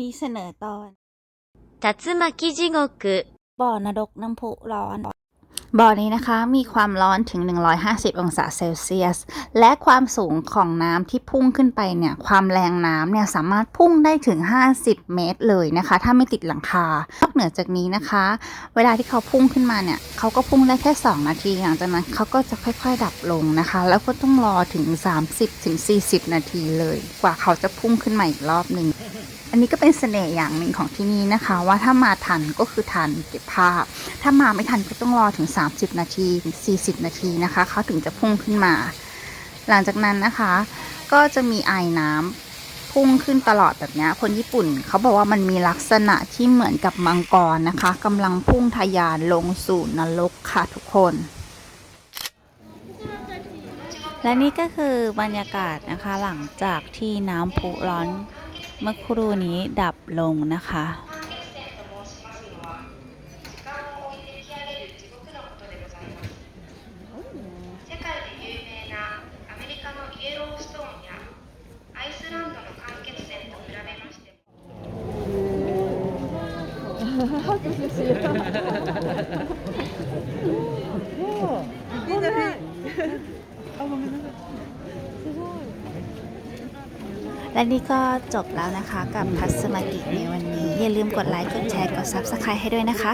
นี้เสนอตอน 竜巻地狱 บ่อนรกน้ำพุร้อน บ่อนี้นะคะมีความร้อนถึง 150 องศาเซลเซียส และความสูงของน้ำที่พุ่งขึ้นไปเนี่ย ความแรงน้ำเนี่ยสามารถพุ่งได้ถึง 50 เมตรเลยนะคะ ถ้าไม่ติดหลังคานอกเหนือจากนี้นะคะ เวลาที่เขาพุ่งขึ้นมาเนี่ยเขาก็พุ่งได้แค่ 2 นาที หลังจากนั้นเขาก็จะค่อยๆ ดับลงนะคะ แล้วก็ต้องรอถึง 30-40 นาทีเลย กว่าเขาจะพุ่งขึ้นมาอีกรอบหนึ่ง อันนี้ก็เป็นเสน่ห์อย่างหนึ่งของที่นี่นะคะ ว่าถ้ามาทันก็คือทันเก็บภาพ ถ้ามาไม่ทันก็ต้องรอถึง 30 นาทีถึง40 นาทีนะคะเขาถึงจะพุ่งขึ้นมา หลังจากนั้นนะคะ ก็จะมีไอน้ำพุ่งขึ้นตลอดแบบนี้คนญี่ปุ่นเขาบอกว่ามันมีลักษณะที่เหมือนกับมังกรนะคะกำลังพุ่งทะยานลงสู่นรกค่ะทุกคนและนี่ก็คือบรรยากาศนะคะหลังจากที่น้ำพุร้อน เมื่อครู่นี้ดับลงนะคะ 世界で有名なアメ และนี่ก็จบแล้วนะคะกับทัศมากิในวันนี้ อย่าลืมกดไลค์ กดแชร์ กด Subscribe ให้ด้วยนะคะ